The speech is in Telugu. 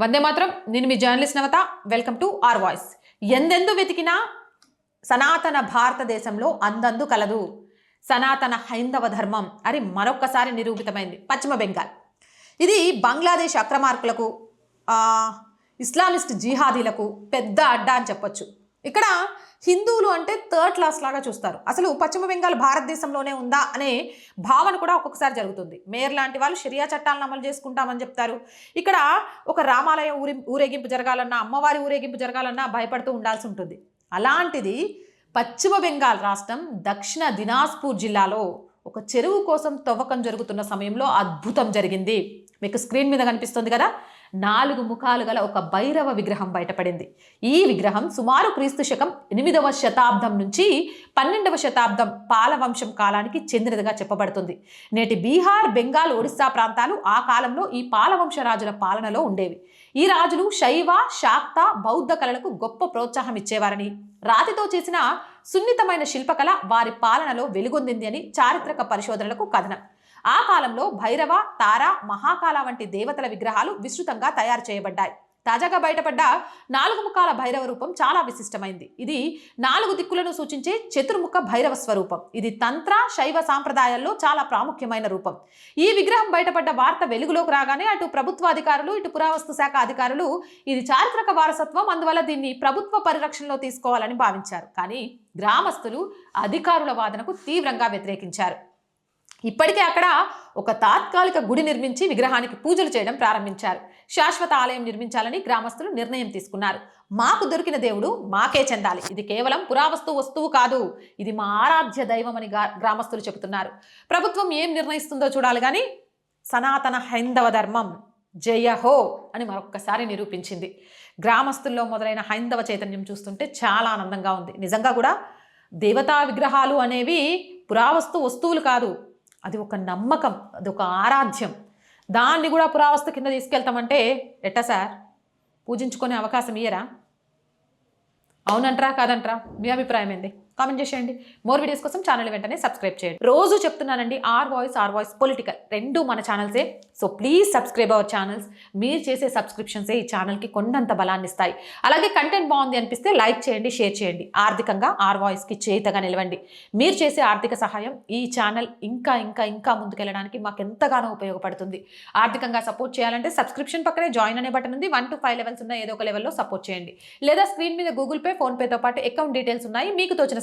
వందే మాత్రం. నేను మీ journalist Navata. Welcome to R Voice. ఎందెందు వెతికినా సనాతన భారతదేశంలో అందందు కలదు. సనాతన హైందవ ధర్మం. అని మరొక్కసారి నిరూపితమైంది. పశ్చిమ బెంగాల్. ఇది బంగ్లాదేశ్ అక్రమార్కులకు ఇస్లామిస్ట్ జిహాదీలకు పెద్ద అడ్డా అని చెప్పొచ్చు. ఇక్కడ హిందువులు అంటే థర్డ్ క్లాస్ లాగా చూస్తారు. అసలు పశ్చిమ బెంగాల్ భారతదేశంలోనే ఉందా అనే భావన కూడా ఒక్కొక్కసారి జరుగుతుంది. మేయర్ లాంటి వాళ్ళు షరియా చట్టాలను అమలు చేసుకుంటామని చెప్తారు. ఇక్కడ ఒక రామాలయం ఊరి ఊరేగింపు జరగాలన్నా అమ్మవారి ఊరేగింపు జరగాలన్నా భయపడుతూ ఉండాల్సి ఉంటుంది. అలాంటిది పశ్చిమ బెంగాల్ రాష్ట్రం దక్షిణ దినాజ్పూర్ జిల్లాలో ఒక చెరువు కోసం తవ్వకం జరుగుతున్న సమయంలో అద్భుతం జరిగింది. మీకు స్క్రీన్ మీద కనిపిస్తుంది కదా? నాలుగు ముఖాలు గల ఒక భైరవ విగ్రహం బయటపడింది. ఈ విగ్రహం సుమారు క్రీస్తు శకం ఎనిమిదవ శతాబ్దం నుంచి పన్నెండవ శతాబ్దం పాలవంశం కాలానికి చెందినదిగా చెప్పబడుతుంది. నేటి బీహార్ బెంగాల్ ఒడిస్సా ప్రాంతాలు ఆ కాలంలో ఈ పాలవంశ రాజుల పాలనలో ఉండేవి. ఈ రాజులు శైవ శాక్త బౌద్ధ కళలకు గొప్ప ప్రోత్సాహం ఇచ్చేవారని రాతితో చేసిన సున్నితమైన శిల్పకళ వారి పాలనలో వెలుగొందింది అని చారిత్రక పరిశోధనలకు కథనం. ఆ కాలంలో భైరవ తార మహాకాల వంటి దేవతల విగ్రహాలు విస్తృతంగా తయారు చేయబడ్డాయి. తాజాగా బయటపడ్డ నాలుగు ముఖాల భైరవ రూపం చాలా విశిష్టమైంది. ఇది నాలుగు దిక్కులను సూచించే చతుర్ముఖ భైరవ స్వరూపం. ఇది తంత్ర శైవ సాంప్రదాయాల్లో చాలా ప్రాముఖ్యమైన రూపం. ఈ విగ్రహం బయటపడ్డ వార్త వెలుగులోకి రాగానే అటు ప్రభుత్వ అధికారులు ఇటు పురావస్తు శాఖ అధికారులు ఇది చారిత్రక వారసత్వం అందువల్ల దీన్ని ప్రభుత్వ పరిరక్షణలో తీసుకోవాలని భావించారు. కానీ గ్రామస్తులు అధికారుల వాదనకు తీవ్రంగా వ్యతిరేకించారు. ఇప్పటికే అక్కడ ఒక తాత్కాలిక గుడి నిర్మించి విగ్రహానికి పూజలు చేయడం ప్రారంభించారు. శాశ్వత ఆలయం నిర్మించాలని గ్రామస్తులు నిర్ణయం తీసుకున్నారు. మాకు దొరికిన దేవుడు మాకే చెందాలి. ఇది కేవలం పురావస్తు వస్తువు కాదు. ఇది మా ఆరాధ్య దైవం అని గ్రామస్తులు చెబుతున్నారు. ప్రభుత్వం ఏం నిర్ణయిస్తుందో చూడాలి కానీ సనాతన హైందవ ధర్మం జయ హో అని మరొక్కసారి నిరూపించింది. గ్రామస్తుల్లో మొదలైన హైందవ చైతన్యం చూస్తుంటే చాలా ఆనందంగా ఉంది. నిజంగా కూడా దేవతా విగ్రహాలు అనేవి పురావస్తు వస్తువులు కాదు. అది ఒక నమ్మకం అది ఒక ఆరాధ్యం. దాన్ని కూడా పురావస్తు కింద తీసుకెళ్తామంటే ఎట్టా సార్? పూజించుకునే అవకాశం ఇయ్యరా? అవునంటారా కాదంటారా? మీ అభిప్రాయం ఏంది? కామెంట్ చేసేయండి. మోర్ వీడియోస్ కోసం ఛానల్ వెంటనే సబ్స్క్రైబ్ చేయండి. రోజు చెప్తున్నానండి R Voice R Voice political రెండు మన ఛానల్సే. So please subscribe our channels. మీరు చేసే సబ్స్క్రిప్షన్సే ఈ ఛానల్కి కొండంత బలాన్ని ఇస్తాయి. అలాగే కంటెంట్ బాగుంది అనిపిస్తే లైక్ చేయండి షేర్ చేయండి. ఆర్థికంగా ఆర్ వాయిస్కి చేతగా నిలవండి. మీరు చేసే ఆర్థిక సహాయం ఈ ఛానల్ ఇంకా ఇంకా ఇంకా ముందుకెళ్ళడానికి మాకు ఎంతగానో ఉపయోగపడుతుంది. ఆర్థికంగా సపోర్ట్ చేయాలంటే సబ్స్క్రిప్షన్ పక్కనే జాయిన్ అనే బటన్ ఉంది. వన్ టు ఫైవ్ లెవెల్స్ ఉన్న ఏదో ఒక లెవెల్లో సపోర్ట్ చేయండి. లేదా స్క్రీన్ మీద గూగుల్ పే ఫోన్పేతో పాటు అకౌంట్ డీటెయిల్స్ ఉన్నాయి. మీకు తోచిన